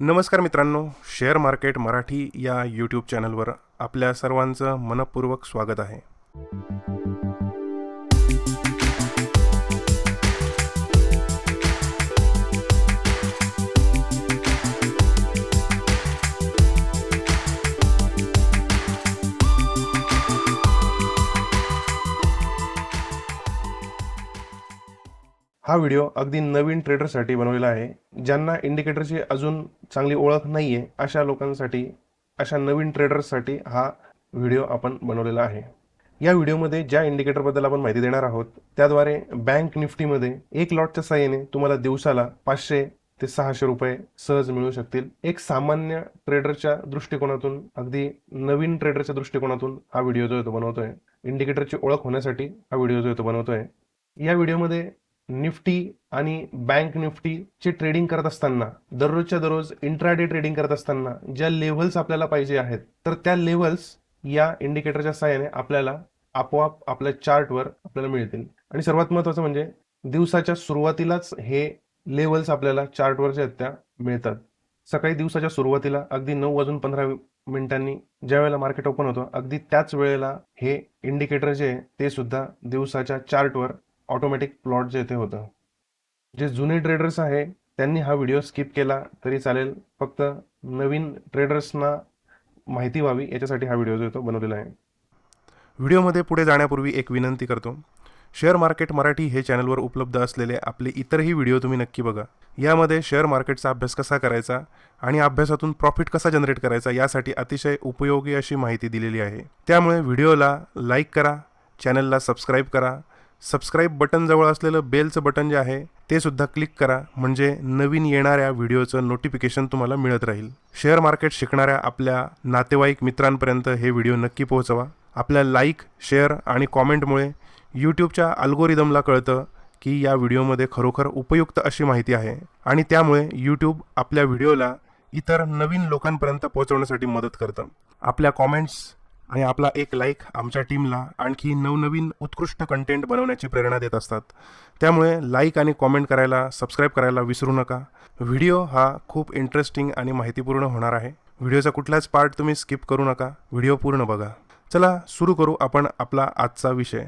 नमस्कार मित्रांनो share market Marathi या यूट्यूब चॅनलवर आपल्या सर्वांचं मनपूर्वक स्वागत आहे. हा व्हिडिओ अगदी नवीन ट्रेडरसाठी बनवलेला आहे ज्यांना इंडिकेटरची अजून चांगली ओळख नाही आहे अशा लोकांसाठी अशा नवीन ट्रेडर्ससाठी हा व्हिडिओ आपण बनवलेला आहे. या व्हिडिओमध्ये ज्या इंडिकेटरबद्दल आपण माहिती देणार आहोत त्याद्वारे बँक निफ्टीमध्ये एक लॉटच्या साह्याने तुम्हाला दिवसाला पाचशे ते सहाशे रुपये सहज मिळू शकतील. एक सामान्य ट्रेडरच्या दृष्टिकोनातून अगदी नवीन ट्रेडरच्या दृष्टिकोनातून हा व्हिडिओ जो आहे तो बनवतोय इंडिकेटरची ओळख होण्यासाठी हा व्हिडिओ जो आहे तो बनवतोय. या व्हिडिओमध्ये निफ्टी आणि बँक निफ्टीची ट्रेडिंग करत असताना दररोजच्या दररोज इंट्राडे ट्रेडिंग करत असताना ज्या लेव्हल्स आपल्याला पाहिजे आहेत तर त्या लेव्हल्स या इंडिकेटरच्या सहाय्याने आपल्याला आपोआप आपल्या चार्टवर आपल्याला मिळतील. आणि सर्वात महत्त्वाचं म्हणजे दिवसाच्या सुरुवातीलाच हे लेव्हल्स आपल्याला चार्टवरच्या त्या मिळतात. सकाळी दिवसाच्या सुरुवातीला अगदी नऊ वाजून पंधरा मिनिटांनी ज्या वेळेला मार्केट ओपन होतं अगदी त्याच वेळेला हे इंडिकेटर जे आहे ते सुद्धा दिवसाच्या चार्टवर ऑटोमॅटिक प्लॉट जे ते होतं. जे जुने ट्रेडर्स आहे त्यांनी हा व्हिडिओ स्किप केला तरी चालेल. फक्त नवीन ट्रेडर्सना माहिती व्हावी याच्यासाठी हा व्हिडिओ जो तो बनवलेला आहे. व्हिडिओमध्ये पुढे जाण्यापूर्वी एक विनंती करतो. शेअर मार्केट मराठी हे चॅनलवर उपलब्ध असलेले आपले इतरही व्हिडिओ तुम्ही नक्की बघा. यामध्ये शेअर मार्केटचा अभ्यास कसा करायचा आणि अभ्यासातून प्रॉफिट कसा जनरेट करायचा यासाठी अतिशय उपयोगी अशी माहिती दिलेली आहे. त्यामुळे व्हिडिओला लाईक करा चॅनलला सबस्क्राईब करा सबस्क्राईब बटन जवळ असलेलं बेलचं बटन जे आहे ते सुद्धा क्लिक करा. म्हणजे नवीन येणाऱ्या व्हिडिओचं नोटिफिकेशन तुम्हाला मिळत राहील. शेअर मार्केट शिकणाऱ्या आपल्या नातेवाईक मित्रांपर्यंत हे व्हिडिओ नक्की पोहोचवा. आपल्या लाईक शेअर आणि कॉमेंटमुळे यूट्यूबच्या अल्गोरिदमला कळतं की या व्हिडिओमध्ये खरोखर उपयुक्त अशी माहिती आहे. आणि त्यामुळे यूट्यूब आपल्या व्हिडिओला इतर नवीन लोकांपर्यंत पोहोचवण्यासाठी मदत करतं. आपल्या कॉमेंट्स आणि आपला एक लाईक आमच्या टीमला आणखी नवनवीन उत्कृष्ट कंटेंट बनवण्याची प्रेरणा देत असतात. त्यामुळे लाईक आणि कॉमेंट करायला सबस्क्राईब करायला विसरू नका. व्हिडिओ हा खूप इंटरेस्टिंग आणि माहितीपूर्ण होणार आहे. व्हिडिओचा कुठलाच पार्ट तुम्ही स्किप करू नका. व्हिडिओ पूर्ण बघा. चला सुरू करू आपण आपला आजचा विषय.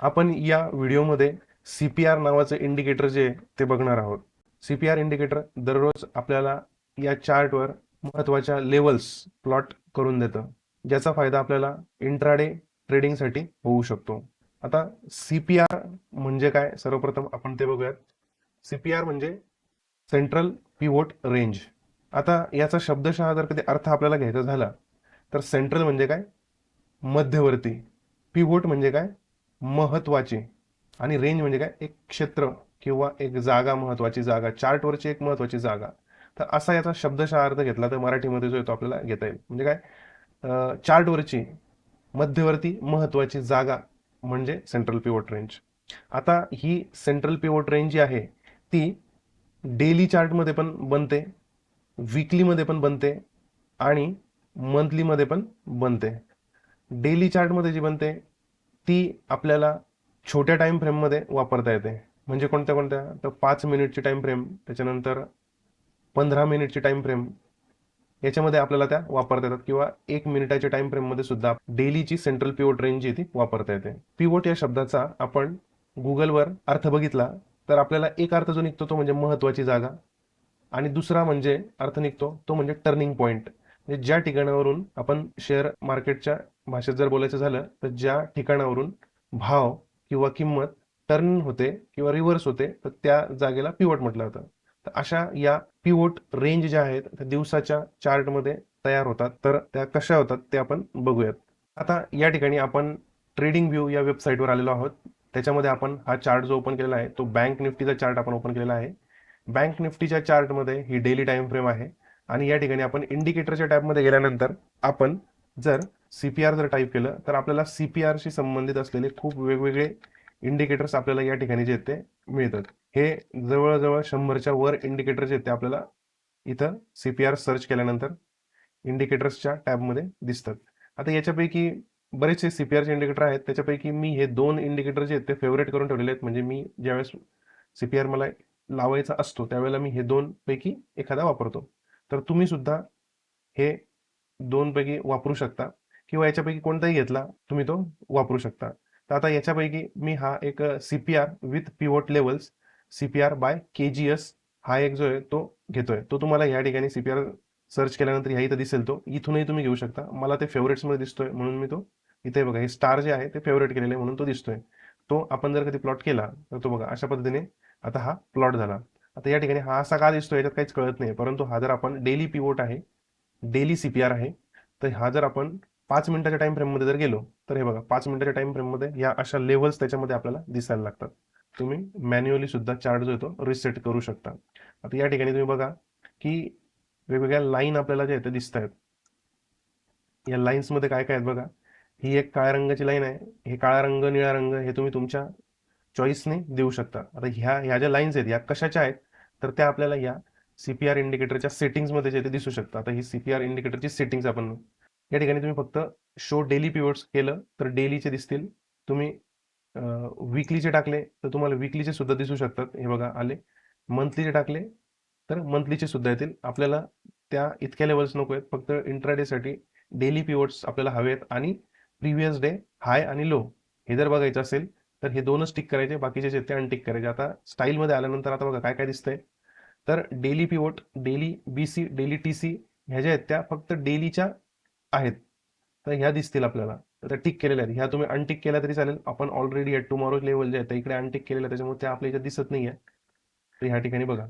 आपण या व्हिडिओमध्ये सी पी आर नावाचं इंडिकेटर जे ते बघणार आहोत. सी पी आर इंडिकेटर दररोज आपल्याला या चार्टवर महत्त्वाच्या लेवल्स प्लॉट करून देतं. ज्याचा फायदा आपल्याला इंट्राडे ट्रेडिंगसाठी होऊ शकतो. आता सी पी आर म्हणजे काय? सर्वप्रथम आपण ते बघूयात. सी पी आर म्हणजे सेंट्रल पिवोट रेंज आता याचा शब्दशः जर कधी अर्थ आपल्याला घ्यायचा झाला तर सेंट्रल म्हणजे काय? मध्यवर्ती. पिवोट म्हणजे काय? महत्त्वाचे. आणि रेंज म्हणजे काय? एक क्षेत्र किंवा एक जागा महत्वाची जागा. चार्टवरची एक महत्वाची जागा. तर असा याचा शब्दशः अर्थ घेतला तर मराठीमध्ये जो येतो आपल्याला घेता येईल. म्हणजे काय? चार्टवरची मध्यवर्ती महत्त्वाची जागा म्हणजे सेंट्रल पिवट रेंज आता ही सेंट्रल पिवट रेंज जी आहे ती डेली चार्टमध्ये पण बनते विकलीमध्ये पण बनते आणि मंथलीमध्ये पण बनते. डेली चार्टमध्ये जी बनते ती आपल्याला छोट्या टाईम फ्रेममध्ये वापरता येते. म्हणजे कोणत्या कोणत्या? तर पाच मिनिटची टाईम फ्रेम त्याच्यानंतर पंधरा मिनिटची टाईम फ्रेम याच्यामध्ये आपल्याला त्या वापरता येतात. किंवा एक मिनिटाच्या टाइम फ्रेममध्ये सुद्धा डेलीची सेंट्रल पिवोट रेंज जी ती वापरता येते. पिवोट या शब्दाचा आपण गुगलवर अर्थ बघितला तर आपल्याला एक अर्थ जो निघतो तो म्हणजे महत्वाची जागा. आणि दुसरा म्हणजे अर्थ निघतो तो म्हणजे टर्निंग पॉईंट म्हणजे ज्या ठिकाणावरून आपण शेअर मार्केटच्या भाषेत जर बोलायचं झालं तर ज्या ठिकाणावरून भाव किंवा किंमत टर्न होते किंवा रिव्हर्स होते तर त्या जागेला पिवट म्हटलं जातं. तर अशा या पिवोट रेंज ज्या आहेत त्या दिवसाच्या चार्टमध्ये तयार होतात. तर त्या कशा होतात ते आपण बघूयात. आता या ठिकाणी आपण ट्रेडिंग व्ह्यू या वेबसाईटवर आलेलो आहोत. त्याच्यामध्ये आपण हा चार्ट जो ओपन केलेला आहे तो बँक निफ्टीचा चार्ट आपण ओपन केलेला आहे. बँक निफ्टीच्या चार्टमध्ये ही डेली टाइम फ्रेम आहे. आणि या ठिकाणी आपण इंडिकेटरच्या टॅबमध्ये गेल्यानंतर आपण जर सी पी आर जर टाईप केलं तर आपल्याला सी पी आरशी संबंधित असलेले खूप वेगवेगळे इंडिकेटर्स आपल्याला या ठिकाणी जे ते मिळतात. हे जवळजवळ शंभरच्या वर इंडिकेटर्स आहेत ते आपल्याला. इथं सी पी आर सर्च केल्यानंतर इंडिकेटर्सच्या टॅबमध्ये दिसतात. आता याच्यापैकी बरेचसे सी पी आरचे इंडिकेटर आहेत. त्याच्यापैकी मी हे दोन इंडिकेटर जे आहेत ते फेवरेट करून ठेवलेले आहेत. म्हणजे मी ज्यावेळेस सी पी आर मला लावायचा असतो त्यावेळेला मी हे दोन पैकी एखादा वापरतो. तर तुम्ही सुद्धा हे दोनपैकी वापरू शकता किंवा याच्यापैकी कोणताही घेतला तुम्ही तो वापरू शकता. तर आता याच्यापैकी मी हा एक C P R with pivot levels C P R by K G S हा एक जो आहे तो घेतोय. तो तुम्हाला या ठिकाणी सी पी आर सर्च केल्यानंतर ह्या इथं दिसेल तो. इथूनही तुम्ही घेऊ शकता. मला ते फेवरेट्समध्ये दिसतोय म्हणून मी तो इथे बघा हे स्टार जे आहे ते फेवरेट केलेले आहे म्हणून तो दिसतोय. तो आपण जर कधी प्लॉट केला तर तो बघा अशा पद्धतीने आता हा प्लॉट झाला. आता या ठिकाणी हा असा का दिसतोय याच्यात काहीच कळत नाही परंतु हा जर आपण डेली पिवोट आहे डेली सी पी आर आहे तर हा जर आपण पाच मिनिटाच्या टाइम फ्रेममध्ये जर गेलो तर हे बघा पाच मिनिटाच्या टाइम फ्रेममध्ये या अशा लेवल्स त्याच्यामध्ये आपल्याला दिसायला लागतात. तुम्ही मॅन्युअली सुद्धा चार्ट जो येतो रिसेट करू शकता. आता या ठिकाणी तुम्ही बघा की वेगवेगळ्या लाईन आपल्याला ज्या आहेत दिसत आहेत. या लाईन्समध्ये काय काय आहेत बघा. ही एक काळ्या रंगाची लाईन आहे. हे काळा रंग निळा रंग हे तुम्ही तुमच्या चॉईसने देऊ शकता. आता ह्या ह्या ज्या लाईन्स आहेत या कशाच्या आहेत तर त्या आपल्याला या सीपीआर इंडिकेटरच्या सेटिंग्समध्ये जे ते दिसू शकतं आता ही सीपीआर इंडिकेटरची सेटिंग्स आपण या ठिकाणी तुम्ही फक्त शो डेली पिवट्स केलं तर डेलीचे दिसतील. तुम्ही विकलीचे टाकले तर तुम्हाला विकलीचे सुद्धा दिसू शकतात. हे बघा आले. मंथलीचे टाकले तर मंथलीचे सुद्धा येतील. आपल्याला त्या इतक्या लेवल्स नको आहेत. फक्त इंट्राडेसाठी डेली पिवट्स आपल्याला हवे आहेत. आणि प्रिव्हियस डे हाय आणि लो हे जर बघायचं असेल तर हे दोनच टिक करायचे. बाकीचे जे ते अनटिक करायचे. आता स्टाईलमध्ये आल्यानंतर आता बघा काय काय दिसतंय. तर daily pivot daily B C daily T C ह्या ज्या आहेत त्या फक्त डेलीच्या आहेत. तर ह्या दिसतील आपल्याला. तर टिक केलेल्या आहेत. ह्या तुम्ही अनटिक केल्या तरी चालेल. आपण ऑलरेडी आहेत टुमॉरो लेवल जे आहे इकडे अनटिक केलेलं त्याच्यामुळे त्या आपल्या इथे दिसत नाही आहे तर ह्या ठिकाणी बघा.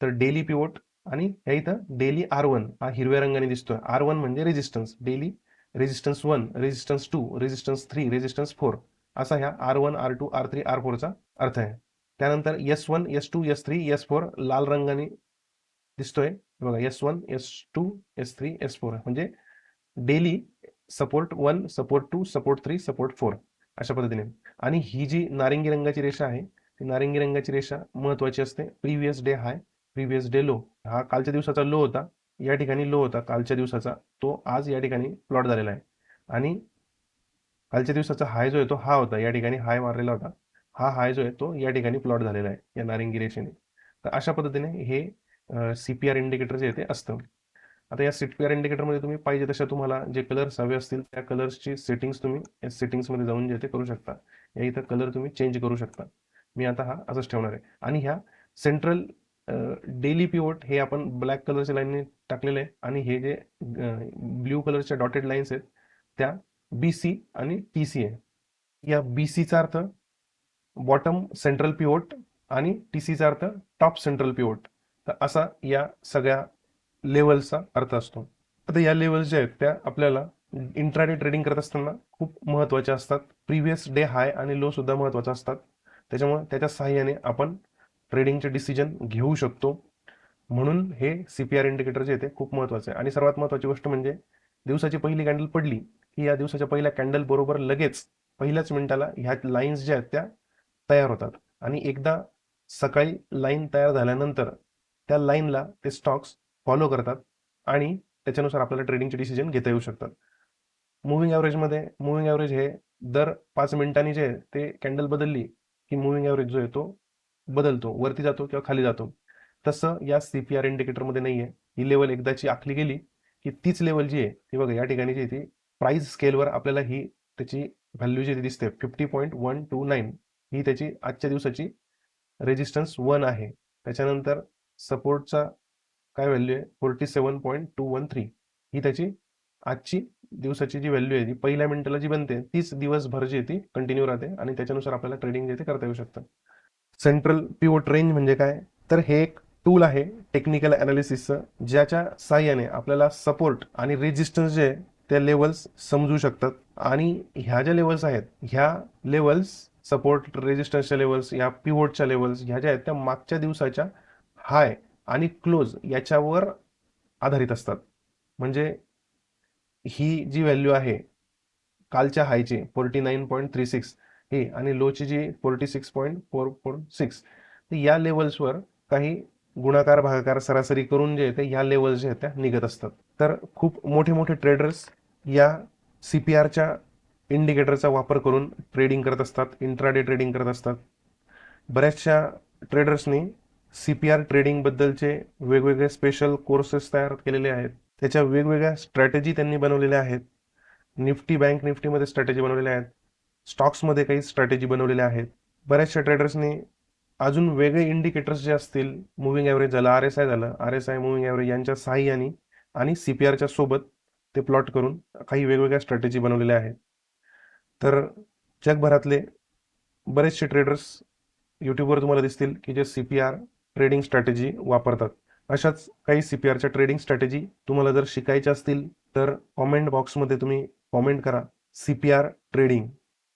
तर डेली पिवोट आणि ह्या इथं डेली आर वन हा हिरव्या रंगाने दिसतोय. आर वन म्हणजे resistance daily resistance one resistance two resistance three resistance four असा ह्या R one R two R three R फोरचा अर्थ आहे. त्यानंतर S one S two S three S four लाल रंगाने दिसतोय. बघा S one S two S three S four म्हणजे daily support one support two support three support four अशा पद्धतीने. आणि ही जी नारिंगी रंगाची रेषा आहे ती नारिंगी रंगाची रेषा महत्वाची असते. Previous day high previous day low हा कालच्या दिवसाचा लो होता. या ठिकाणी लो होता. कालच्या दिवसाचा तो आज या ठिकाणी प्लॉट झालेला आहे. आणि कालच्या दिवसाचा हाय जो आहे तो हा होता. या ठिकाणी हाय मारलेला होता. हा हाय जो आहे तो या ठिकाणी प्लॉट झालेला आहे. या नारिंगी रेषेने. तर अशा पद्धतीने हे सी पी आर इंडिकेटर जे ते असतं. आता या सी पी इंडिकेटरमध्ये तुम्ही पाहिजे तशा तुम्हाला जे कलर्स हवे असतील त्या कलर्सची सेटिंग्स तुम्ही या सेटिंग्समध्ये जाऊन जे ते करू शकता. या इथं कलर तुम्ही चेंज करू शकता. मी आता हा असंच ठेवणार आहे. आणि ह्या सेंट्रल डेली पिवट हे आपण ब्लॅक कलरच्या लाईनने टाकलेलं आहे. आणि हे जे ब्ल्यू कलरच्या डॉटेड लाईन्स आहेत त्या बी सी आणि टी सी आहे. या बी सीचा अर्थ बॉटम सेंट्रल पिवट आणि टी सीचा अर्थ टॉप सेंट्रल पिवट तर असा या सगळ्या लेवलचा अर्थ असतो. आता या लेवल्स ज्या आहेत त्या आपल्याला इंट्राडे ट्रेडिंग करत असताना खूप महत्त्वाच्या असतात. प्रिव्हियस डे हाय आणि लो सुद्धा महत्त्वाच्या असतात. त्याच्यामुळे त्याच्या सहाय्याने आपण ट्रेडिंगचे डिसिजन घेऊ शकतो. म्हणून हे सी पी आर इंडिकेटर जे आहे ते खूप महत्त्वाचं आहे. आणि सर्वात महत्त्वाची गोष्ट म्हणजे दिवसाची पहिली कॅन्डल पडली की या दिवसाच्या पहिल्या कॅन्डल बरोबर लगेच पहिल्याच मिनिटाला ह्या लाईन्स ज्या आहेत त्या तयार होतात. आणि एकदा सकाळी लाईन तयार झाल्यानंतर त्या लाईनला ते स्टॉक्स फॉलो करतात आणि त्याच्यानुसार आपल्याला ट्रेडिंगचे डिसिजन घेता येऊ शकतात. मुव्हिंग ॲव्हरेजमध्ये मुव्हिंग ॲव्हरेज हे दर पाच मिनिटांनी जे आहे ते कॅन्डल बदलली की मुव्हिंग ॲव्हरेज जो आहे तो बदलतो वरती जातो किंवा खाली जातो. तसं या सी पी आर इंडिकेटरमध्ये नाही आहे ही लेवल एकदाची आखली गेली की तीच लेवल जी आहे ती बघा या ठिकाणी जी आहे ती प्राईस स्केलवर आपल्याला ही त्याची व्हॅल्यू जी दिसते. Fifty point one two nine ही त्याची आजच्या दिवसाची रेजिस्टन्स वन आहे. त्याच्यानंतर सपोर्टचा काय व्हॅल्यू आहे? Forty seven point two one three ही त्याची आजची दिवसाची जी व्हॅल्यू आहे ती पहिल्या मिनिटाला जी बनते तीच दिवसभर जी आहे ती कंटिन्यू राहते आणि त्याच्यानुसार आपल्याला ट्रेडिंग जे ते करता येऊ शकतं. सेंट्रल पिवोट रेंज म्हणजे काय? तर हे एक टूल आहे टेक्निकल अनालिसिसचं ज्याच्या साह्याने आपल्याला सपोर्ट आणि रेजिस्टन्स जे आहे त्या लेवल्स समजू शकतात. आणि ह्या ज्या लेवल्स आहेत ह्या लेवल्स सपोर्ट रेजिस्टन्सच्या लेवल्स या पिवोटच्या लेवल्स ह्या ज्या आहेत त्या मागच्या दिवसाच्या हाय आणि क्लोज याच्यावर आधारित असतात. म्हणजे ही जी व्हॅल्यू आहे कालच्या हायची forty nine point three six ही आणि लोची जी forty six point four four six या लेवल्सवर काही गुणाकार भागाकार सरासरी करून जे ते या लेवल्स जे आहेत त्या निघत असतात. तर खूप मोठे मोठे ट्रेडर्स या सी पी आरच्या इंडिकेटरचा वापर करून ट्रेडिंग करत असतात इंट्राडे ट्रेडिंग करत असतात. बऱ्याचशा ट्रेडर्सनी सी पी आर ट्रेडिंगबद्दलचे वेगवेगळे स्पेशल कोर्सेस तयार केलेले आहेत. त्याच्या वेगवेगळ्या स्ट्रॅटेजी त्यांनी बनवलेल्या आहेत. निफ्टी बँक निफ्टीमध्ये स्ट्रॅटेजी बनवलेल्या आहेत. स्टॉक्समध्ये काही स्ट्रॅटेजी बनवलेल्या आहेत. बऱ्याचशा ट्रेडर्सनी अजून वेगळे इंडिकेटर्स जे असतील मुव्हिंग ॲव्हरेज झालं आर एस आय झालं R S I moving average यांच्या सहाय्याने आणि सी पी आरच्या सोबत ते प्लॉट करून काही वेगवेगळ्या स्ट्रॅटेजी बनवलेल्या आहेत. तर जगभरातले बरेचसे ट्रेडर्स यूट्यूबवर तुम्हाला दिसतील की जे C P R trading strategy वापरतात. अशाच काही सी पी आरच्या ट्रेडिंग स्ट्रॅटेजी तुम्हाला जर शिकायच्या असतील तर कॉमेंट बॉक्समध्ये तुम्ही कॉमेंट करा सी पी आर ट्रेडिंग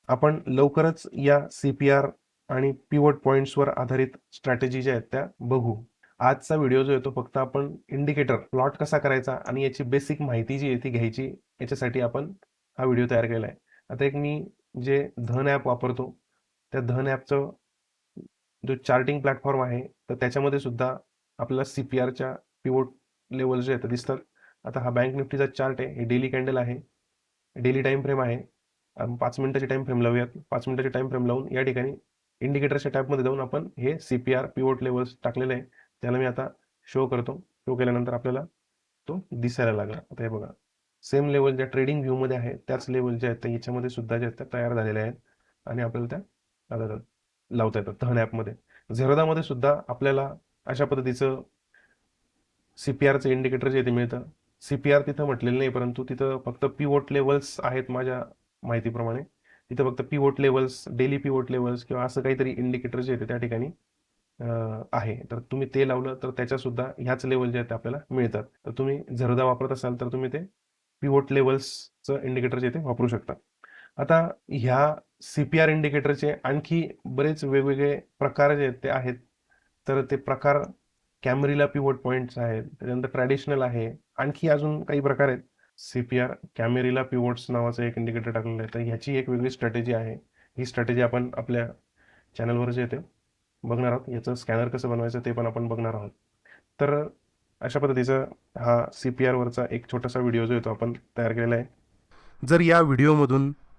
आपण लवकरच या सी पी आर आणि पिवट पॉईंट्सवर आधारित स्ट्रॅटेजी ज्या आहेत त्या बघू. आजचा व्हिडिओ जो येतो फक्त आपण इंडिकेटर प्लॉट कसा करायचा आणि याची बेसिक माहिती जी आहे ती घ्यायची याच्यासाठी आपण हा व्हिडिओ तयार केला आहे. आता एक मी जे धन ॲप वापरतो त्या धन ॲपचं जो चार्टिंग प्लॅटफॉर्म आहे तर त्याच्यामध्ये सुद्धा आपल्याला सी पी आरच्या पिवोट लेवल जे आहेत दिसतात. आता हा बँक निफ्टीचा चार्ट आहे. हे डेली कॅन्डल आहे. डेली टाईम फ्रेम आहे. पाच मिनिटाची टाईम फ्रेम लावूयात. पाच मिनिटाची टाईम फ्रेम लावून या ठिकाणी इंडिकेटरच्या टॅबमध्ये जाऊन आपण हे C P R pivot levels टाकलेलं आहे. त्याला मी आता शो करतो. शो केल्यानंतर आपल्याला तो दिसायला लागला. आता हे बघा. सेम लेवल ज्या ट्रेडिंग व्ह्यूमध्ये आहे त्याच लेवल ज्या आहेत त्या याच्यामध्ये सुद्धा ज्या आहेत त्या तयार झालेल्या आहेत. आणि आपल्याला त्या लावता येतात. तहन ॲपमध्ये झेरोदामध्ये सुद्धा आपल्याला अशा पद्धतीचं सी पी आरचं इंडिकेटर जे ते मिळतं. सी पी आर तिथं म्हटलेलं नाही परंतु तिथं फक्त पिवोट लेवल्स आहेत माझ्या माहितीप्रमाणे. तिथं फक्त pivot levels daily pivot levels किंवा असं काहीतरी इंडिकेटर जे येते त्या ठिकाणी आहे. तर तुम्ही ते लावलं तर त्याच्यासुद्धा ह्याच लेवल जे आहेत ते आपल्याला मिळतात. तर तुम्ही झरदा वापरत असाल तर तुम्ही ते पिवोट लेवल्सचं इंडिकेटर जे ते वापरू शकता. आता ह्या सी पी आर इंडिकेटरचे आणखी बरेच वेगवेगळे प्रकार जे आहेत ते आहेत. तर ते प्रकार कॅमरीला पिवोट पॉईंट्स आहेत त्याच्यानंतर ट्रॅडिशनल आहे आणखी अजून काही प्रकार आहेत. C P R Camarilla pivots नावाचं एक इंडिकेटर टाकलेलं आहे. तर ह्याची एक वेगळी स्ट्रॅटेजी आहे. ही स्ट्रॅटेजी आपण आपल्या चॅनलवर जे येते. बघणार आहोत. याचं स्कॅनर कसं बनवायचं ते पण आपण बघणार आहोत. तर अशा पद्धतीचा हा सी पी आरवरचा एक छोटासा व्हिडिओ जो येतो आपण तयार केलेला आहे. जर या व्हिडिओमधून